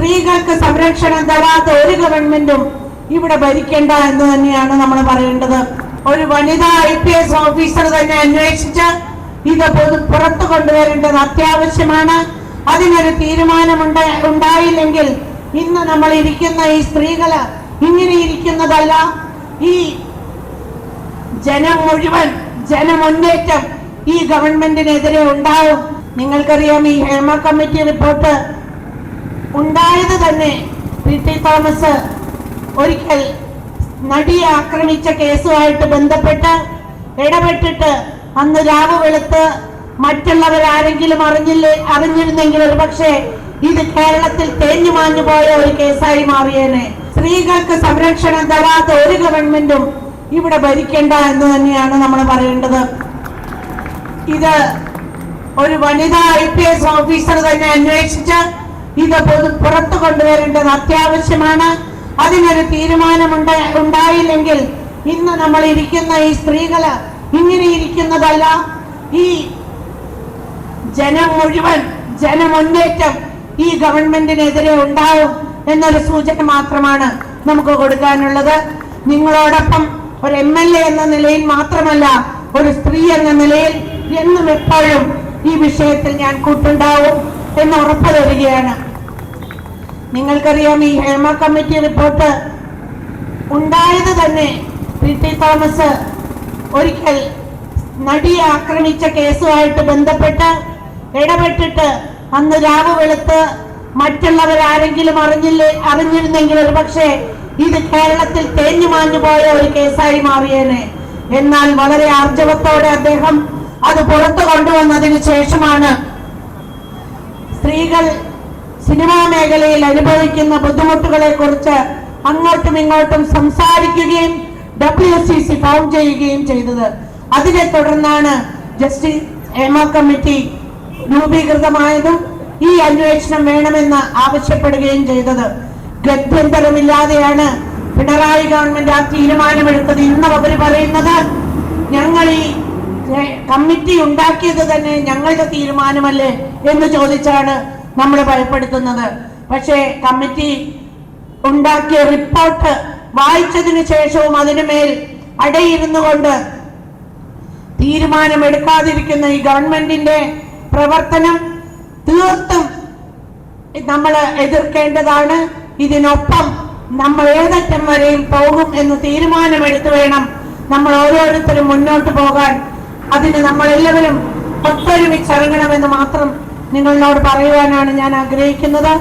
സ്ത്രീകൾക്ക് സംരക്ഷണം തരാത്ത ഒരു ഗവൺമെന്റും ഇവിടെ ഭരിക്കേണ്ട എന്ന് തന്നെയാണ് നമ്മൾ പറയേണ്ടത്. ഒരു വനിതാ ഐ പി എസ് ഓഫീസർ തന്നെ അന്വേഷിച്ച് ഇത് പൊതു പുറത്തു കൊണ്ടുവരേണ്ടത് അത്യാവശ്യമാണ്. അതിനൊരു തീരുമാനമുണ്ട ഉണ്ടായില്ലെങ്കിൽ ഇന്ന് നമ്മൾ ഇരിക്കുന്ന ഈ സ്ത്രീകൾ ഇങ്ങനെ ഇരിക്കുന്നതല്ല. ഈ ജനം മുഴുവൻ ജനമുന്നേറ്റം ഈ ഗവൺമെന്റിനെതിരെ ഉണ്ടാവും. നിങ്ങൾക്കറിയാം ഈ ഹേമ കമ്മിറ്റി റിപ്പോർട്ട് ഉണ്ടായത് തന്നെ പി ടി തോമസ് ഒരിക്കൽ നടിയെ ആക്രമിച്ച കേസുമായിട്ട് ബന്ധപ്പെട്ട് ഇടപെട്ടിട്ട് അന്ന് രാവ് വെളുത്ത് മറ്റുള്ളവരാരെങ്കിലും അറിഞ്ഞില്ലേ അറിഞ്ഞിരുന്നെങ്കിൽ ഒരു പക്ഷേ ഇത് കേരളത്തിൽ തേഞ്ഞു മാഞ്ഞു പോയ ഒരു കേസായി മാറിയേനെ. സ്ത്രീകൾക്ക് സംരക്ഷണം തരാത്ത ഒരു ഗവൺമെന്റും ഇവിടെ ഭരിക്കേണ്ട എന്ന് തന്നെയാണ് നമ്മൾ പറയേണ്ടത്. ഇത് ഒരു വനിതാ ഐ പി എസ് ഓഫീസർ തന്നെ അന്വേഷിച്ച് ഇത് പൊതു പുറത്തു കൊണ്ടുവരേണ്ടത് അത്യാവശ്യമാണ്. അതിനൊരു തീരുമാനമുണ്ട ഉണ്ടായില്ലെങ്കിൽ ഇന്ന് നമ്മൾ ഇരിക്കുന്ന ഈ സ്ത്രീകൾ ഇങ്ങനെ ഇരിക്കുന്നതല്ല. ഈ ജനം മുഴുവൻ ജനമുന്നേറ്റം ഈ ഗവൺമെന്റിനെതിരെ ഉണ്ടാവും എന്നൊരു സൂചന മാത്രമാണ് നമുക്ക് കൊടുക്കാനുള്ളത്. നിങ്ങളോടൊപ്പം ഒരു എം എൽ എ എന്ന നിലയിൽ മാത്രമല്ല ഒരു സ്ത്രീ എന്ന നിലയിൽ എന്നും എപ്പോഴും ഈ വിഷയത്തിൽ ഞാൻ കൂട്ടുണ്ടാവും. എന്ന് ഉറപ്പ് തരികയാണ്. നിങ്ങൾക്കറിയാം ഈ ഹേമ കമ്മിറ്റി റിപ്പോർട്ട് ഉണ്ടായത് തന്നെ പി ടി തോമസ് ഒരിക്കൽ നടിയെ ആക്രമിച്ച കേസുമായിട്ട് ബന്ധപ്പെട്ട് ഇടപെട്ടിട്ട് അന്ന് രാവ് വെളുത്ത് മറ്റുള്ളവരാരെങ്കിലും അറിഞ്ഞില്ലേ അറിഞ്ഞിരുന്നെങ്കിൽ ഒരു പക്ഷേ ഇത് കേരളത്തിൽ തേഞ്ഞു മാഞ്ഞു പോയ ഒരു കേസായി മാറിയേനെ. എന്നാൽ വളരെ ആർജവത്തോടെ അദ്ദേഹം അത് പുറത്തു കൊണ്ടുവന്നതിന് ശേഷമാണ് സ്ത്രീകൾ സിനിമാ മേഖലയിൽ അനുഭവിക്കുന്ന ബുദ്ധിമുട്ടുകളെ കുറിച്ച് അങ്ങോട്ടും ഇങ്ങോട്ടും സംസാരിക്കുകയും ഡബ്ല്യു സി സി ഫോം ചെയ്യുകയും ചെയ്തത്. അതിനെ തുടർന്നാണ് ജസ്റ്റിസ് ഹേമ കമ്മിറ്റി രൂപീകൃതമായതും ഈ അന്വേഷണം വേണമെന്ന് ആവശ്യപ്പെടുകയും ചെയ്തത്. ഗത്യന്തരമില്ലാതെയാണ് പിണറായി ഗവൺമെന്റ് ആ തീരുമാനമെടുത്തത്. ഇന്ന് അവർ പറയുന്നത് ഞങ്ങൾ ഈ കമ്മിറ്റി ഉണ്ടാക്കിയത് തന്നെ ഞങ്ങളുടെ തീരുമാനമല്ലേ എന്ന് ചോദിച്ചാണ് നമ്മൾ ഭയപ്പെടുത്തുന്നത്. പക്ഷേ കമ്മിറ്റി ഉണ്ടാക്കിയ റിപ്പോർട്ട് വായിച്ചതിന് ശേഷവും അതിനു മേൽ അടയിരുന്നു കൊണ്ട് തീരുമാനമെടുക്കാതിരിക്കുന്ന ഈ ഗവൺമെന്റിന്റെ പ്രവർത്തനം തീർത്തും നമ്മൾ എതിർക്കേണ്ടതാണ്. ഇതിനൊപ്പം നമ്മൾ ഏതറ്റം വരെയും പോകും എന്ന് തീരുമാനമെടുത്തു വേണം നമ്മൾ ഓരോരുത്തരും മുന്നോട്ട് പോകാൻ. അതിന് നമ്മൾ എല്ലാവരും ഒത്തൊരുമിച്ചിറങ്ങണമെന്ന് മാത്രം നിങ്ങളോട് പറയുവാനാണ് ഞാൻ ആഗ്രഹിക്കുന്നത്.